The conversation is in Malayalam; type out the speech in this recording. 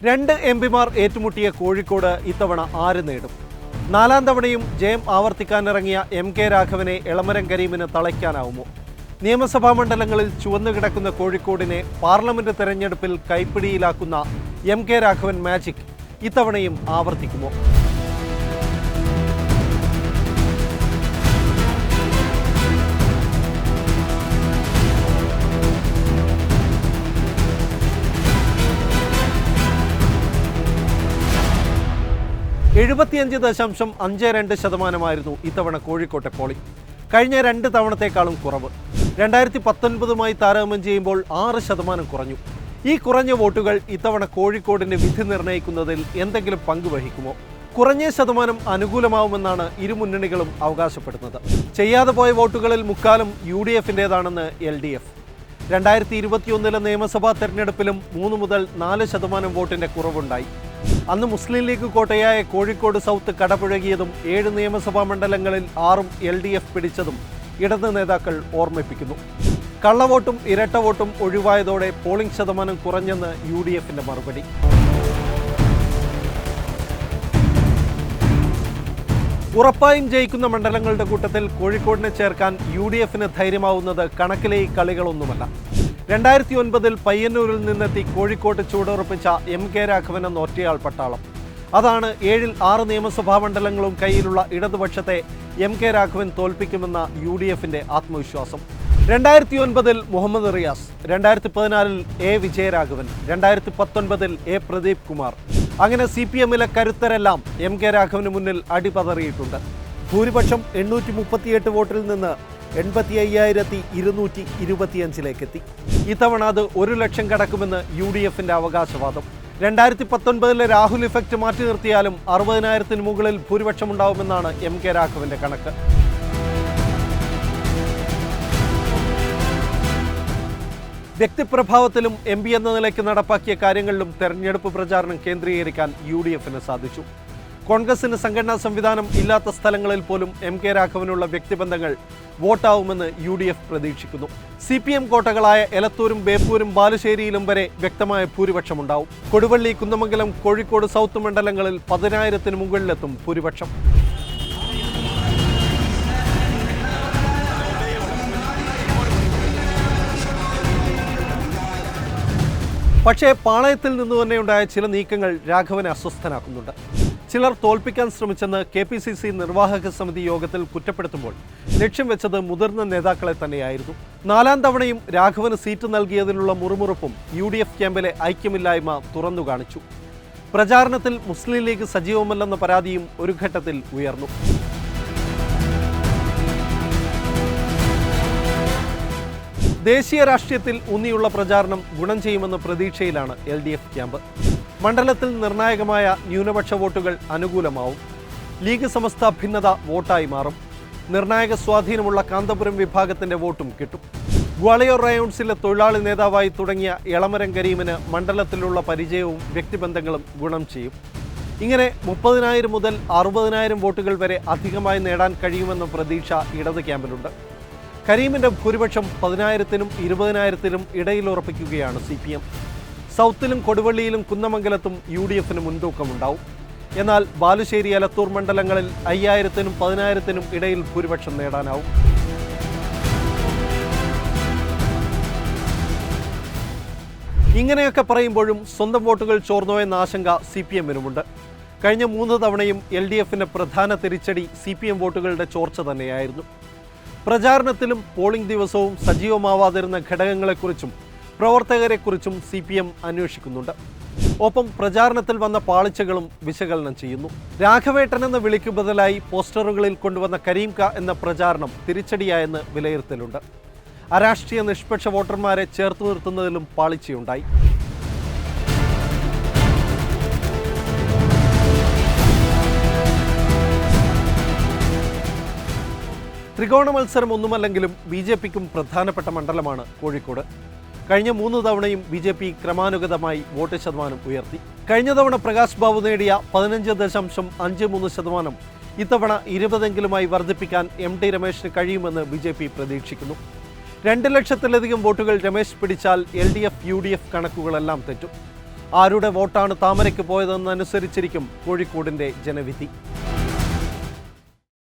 രണ്ട് എം പിമാർ ഏറ്റുമുട്ടിയ കോഴിക്കോട് ഇത്തവണ ആര് നേടും? നാലാം തവണയും ജയം ആവർത്തിക്കാനിറങ്ങിയ എം കെ രാഘവനെ എളമരം കരീമിന് തളയ്ക്കാനാവുമോ? നിയമസഭാ മണ്ഡലങ്ങളിൽ ചുവന്നു കിടക്കുന്ന കോഴിക്കോടിനെ പാർലമെന്റ് തെരഞ്ഞെടുപ്പിൽ കൈപ്പിടിയിലാക്കുന്ന എം കെ രാഘവൻ മാജിക് ഇത്തവണയും ആവർത്തിക്കുമോ? എഴുപത്തിയഞ്ച് ദശാംശം അഞ്ച് രണ്ട് ശതമാനമായിരുന്നു ഇത്തവണ കോഴിക്കോട്ടെ പോളിംഗ് കഴിഞ്ഞ രണ്ട് തവണത്തേക്കാളും കുറവ്. രണ്ടായിരത്തി പത്തൊൻപതുമായി താരതമ്യം ചെയ്യുമ്പോൾ ആറ് ശതമാനം കുറഞ്ഞു. ഈ കുറഞ്ഞ വോട്ടുകൾ ഇത്തവണ കോഴിക്കോടിന്റെ വിധി നിർണയിക്കുന്നതിൽ എന്തെങ്കിലും പങ്കുവഹിക്കുമോ കുറഞ്ഞ ശതമാനം അനുകൂലമാവുമെന്നാണ് ഇരു മുന്നണികളും അവകാശപ്പെടുന്നത്. ചെയ്യാതെ പോയ വോട്ടുകളിൽ മുക്കാലും യു ഡി എഫിന്റെതാണെന്ന് എൽ ഡി എഫ് രണ്ടായിരത്തി ഇരുപത്തിയൊന്നിലെ നിയമസഭാ തെരഞ്ഞെടുപ്പിലും മൂന്ന് മുതൽ നാല് ശതമാനം വോട്ടിന്റെ കുറവുണ്ടായി. അന്ന് മുസ്ലിം ലീഗ് കോട്ടയായ കോഴിക്കോട് സൗത്ത് കടപുഴകിയതും ഏഴ് നിയമസഭാ മണ്ഡലങ്ങളിൽ ആറും എൽ ഡി എഫ് പിടിച്ചതും ഇടത് നേതാക്കൾ ഓർമ്മിപ്പിക്കുന്നു. കള്ളവോട്ടും ഇരട്ട വോട്ടും ഒഴിവായതോടെ പോളിംഗ് ശതമാനം കുറഞ്ഞെന്ന് യു ഡി എഫിന്റെ മറുപടി. ഉറപ്പായും ജയിക്കുന്ന മണ്ഡലങ്ങളുടെ കൂട്ടത്തിൽ കോഴിക്കോടിനെ ചേർക്കാൻ യു ഡി എഫിന് ധൈര്യമാവുന്നത് കണക്കിലെ കളികളൊന്നുമല്ല. രണ്ടായിരത്തി ഒൻപതിൽ പയ്യന്നൂരിൽ നിന്നെത്തി കോഴിക്കോട്ട് ചൂടുറപ്പിച്ച എം കെ രാഘവൻ എന്ന ഒറ്റയാൾ പട്ടാളം. അതാണ് ഏഴിൽ ആറ് നിയമസഭാ മണ്ഡലങ്ങളും കയ്യിലുള്ള ഇടതുപക്ഷത്തെ എം കെ രാഘവൻ തോൽപ്പിക്കുമെന്ന യു ഡി എഫിന്റെ ആത്മവിശ്വാസം. രണ്ടായിരത്തി ഒൻപതിൽ മുഹമ്മദ് റിയാസ് രണ്ടായിരത്തി പതിനാലിൽ എ വിജയരാഘവൻ രണ്ടായിരത്തി പത്തൊൻപതിൽ എ പ്രദീപ് കുമാർ. അങ്ങനെ സി പി എമ്മിലെ കരുത്തരെല്ലാം എം കെ രാഘവന് മുന്നിൽ അടിപതറിയിട്ടുണ്ട്. ഭൂരിപക്ഷം എണ്ണൂറ്റി മുപ്പത്തിയെട്ട് വോട്ടിൽ നിന്ന് എൺപത്തി അയ്യായിരത്തി ഇരുന്നൂറ്റി ഇരുപത്തിയഞ്ചിലേക്ക് എത്തി ഇത്തവണ അത് ഒരു ലക്ഷം കടക്കുമെന്ന് യു ഡി എഫിന്റെ അവകാശവാദം. രണ്ടായിരത്തി പത്തൊൻപതിലെ രാഹുൽ ഇഫക്റ്റ് മാറ്റി നിർത്തിയാലും അറുപതിനായിരത്തിന് മുകളിൽ ഭൂരിപക്ഷമുണ്ടാവുമെന്നാണ് എം കെ രാഘവന്റെ കണക്ക്. വ്യക്തിപ്രഭാവത്തിലും എം പി എന്ന നിലയ്ക്ക് നടപ്പാക്കിയ കാര്യങ്ങളിലും തെരഞ്ഞെടുപ്പ് പ്രചാരണം കേന്ദ്രീകരിക്കാൻ യു ഡി എഫിന് സാധിച്ചു. കോൺഗ്രസിന് സംഘടനാ സംവിധാനം ഇല്ലാത്ത സ്ഥലങ്ങളിൽ പോലും എം കെ രാഘവനുള്ള വ്യക്തിബന്ധങ്ങൾ വോട്ടാവുമെന്ന് യു ഡി എഫ് പ്രതീക്ഷിക്കുന്നു. സി പി എം കോട്ടകളായ എലത്തൂരും ബേപ്പൂരും ബാലുശ്ശേരിയിലും വരെ വ്യക്തമായ ഭൂരിപക്ഷമുണ്ടാവും. കൊടുവള്ളി കുന്നമംഗലം കോഴിക്കോട് സൗത്ത് മണ്ഡലങ്ങളിൽ പതിനായിരത്തിന് മുകളിലെത്തും ഭൂരിപക്ഷം. പക്ഷേ പാളയത്തിൽ നിന്ന് തന്നെയുണ്ടായ ചില നീക്കങ്ങൾ രാഘവനെ അസ്വസ്ഥനാക്കുന്നുണ്ട്. ചിലർ തോൽപ്പിക്കാൻ ശ്രമിച്ചെന്ന് കെ പി സി സി നിർവാഹക സമിതി യോഗത്തിൽ കുറ്റപ്പെടുത്തുമ്പോൾ ലക്ഷ്യം വെച്ചത് മുതിർന്ന നേതാക്കളെ തന്നെയായിരുന്നു. നാലാം തവണയും രാഘവന് സീറ്റ് നൽകിയതിലുള്ള മുറുമുറുപ്പും യു ഡി എഫ് ക്യാമ്പിലെ ഐക്യമില്ലായ്മ തുറന്നു കാണിച്ചു. പ്രചാരണത്തിൽ മുസ്ലിം ലീഗ് സജീവമല്ലെന്ന പരാതിയും ഒരു ഘട്ടത്തിൽ ഉയർന്നു. ദേശീയ രാഷ്ട്രീയത്തിൽ ഊന്നിയുള്ള പ്രചാരണം ഗുണം ചെയ്യുമെന്ന പ്രതീക്ഷയിലാണ് എൽ ഡി എഫ് ക്യാമ്പ്. മണ്ഡലത്തിൽ നിർണായകമായ ന്യൂനപക്ഷ വോട്ടുകൾ അനുകൂലമാവും. ലീഗ് സമസ്ത ഭിന്നത വോട്ടായി മാറും. നിർണായക സ്വാധീനമുള്ള കാന്തപുരം വിഭാഗത്തിന്റെ വോട്ടും കിട്ടും. ഗ്വാളിയോർ റയോൺസിലെ തൊഴിലാളി നേതാവായി തുടങ്ങിയ എളമരം കരീമിന് മണ്ഡലത്തിലുള്ള പരിചയവും വ്യക്തിബന്ധങ്ങളും ഗുണം ചെയ്യും. ഇങ്ങനെ മുപ്പതിനായിരം മുതൽ അറുപതിനായിരം വോട്ടുകൾ വരെ അധികമായി നേടാൻ കഴിയുമെന്ന പ്രതീക്ഷ ഇടത് ക്യാമ്പിലുണ്ട്. കരീമിന്റെ ഭൂരിപക്ഷം പതിനായിരത്തിനും ഇരുപതിനായിരത്തിനും ഇടയിൽ ഉറപ്പിക്കുകയാണ് സി സൗത്തിലും കൊടുവള്ളിയിലും കുന്നമംഗലത്തും യു ഡി എഫിന് മുൻതൂക്കമുണ്ടാവും. എന്നാൽ ബാലുശ്ശേരി അലത്തൂർ മണ്ഡലങ്ങളിൽ അയ്യായിരത്തിനും പതിനായിരത്തിനും ഇടയിൽ ഭൂരിപക്ഷം നേടാനാവും. ഇങ്ങനെയൊക്കെ പറയുമ്പോഴും സ്വന്തം വോട്ടുകൾ ചോർന്നോ എന്ന ആശങ്ക സി പി എമ്മിനുമുണ്ട് കഴിഞ്ഞ മൂന്ന് തവണയും എൽ ഡി എഫിന്റെ പ്രധാന തിരിച്ചടി സി പി എം വോട്ടുകളുടെ ചോർച്ച തന്നെയായിരുന്നു. പ്രചാരണത്തിലും പോളിംഗ് ദിവസവും സജീവമാവാതിരുന്ന ഘടകങ്ങളെക്കുറിച്ചും പ്രവർത്തകരെക്കുറിച്ചും സി പി എം അന്വേഷിക്കുന്നുണ്ട്. ഒപ്പം പ്രചാരണത്തിൽ വന്ന പാളിച്ചകളും വിശകലനം ചെയ്യുന്നു. രാഘവേട്ടൻ എന്ന വിളിക്ക് ബദലായി പോസ്റ്ററുകളിൽ കൊണ്ടുവന്ന കരീംക എന്ന പ്രചാരണം തിരിച്ചടിയായെന്ന് വിലയിരുത്തലുണ്ട്. അരാഷ്ട്രീയ നിഷ്പക്ഷ വോട്ടർമാരെ ചേർത്ത് നിർത്തുന്നതിലും പാളിച്ചയുണ്ടായി. ത്രികോണ മത്സരം ഒന്നുമല്ലെങ്കിലും ബി ജെ പിക്കും പ്രധാനപ്പെട്ട മണ്ഡലമാണ് കോഴിക്കോട്. കഴിഞ്ഞ മൂന്ന് തവണയും ബി ജെ പി ക്രമാനുഗതമായി വോട്ട് ശതമാനം ഉയർത്തി. കഴിഞ്ഞ തവണ പ്രകാശ് ബാബു നേടിയ പതിനഞ്ച് ദശാംശം അഞ്ച് മൂന്ന് ശതമാനം. ഇത്തവണ ഇരുപതെങ്കിലുമായി വർദ്ധിപ്പിക്കാൻ എം ടി രമേശിന് കഴിയുമെന്ന് ബി ജെ പി പ്രതീക്ഷിക്കുന്നു. രണ്ട് ലക്ഷത്തിലധികം വോട്ടുകൾ രമേശ് പിടിച്ചാൽ L D F U D F കണക്കുകളെല്ലാം തെറ്റും. ആരുടെ വോട്ടാണ് താമരയ്ക്ക് പോയതെന്നനുസരിച്ചിരിക്കും കോഴിക്കോടിന്റെ ജനവിധി.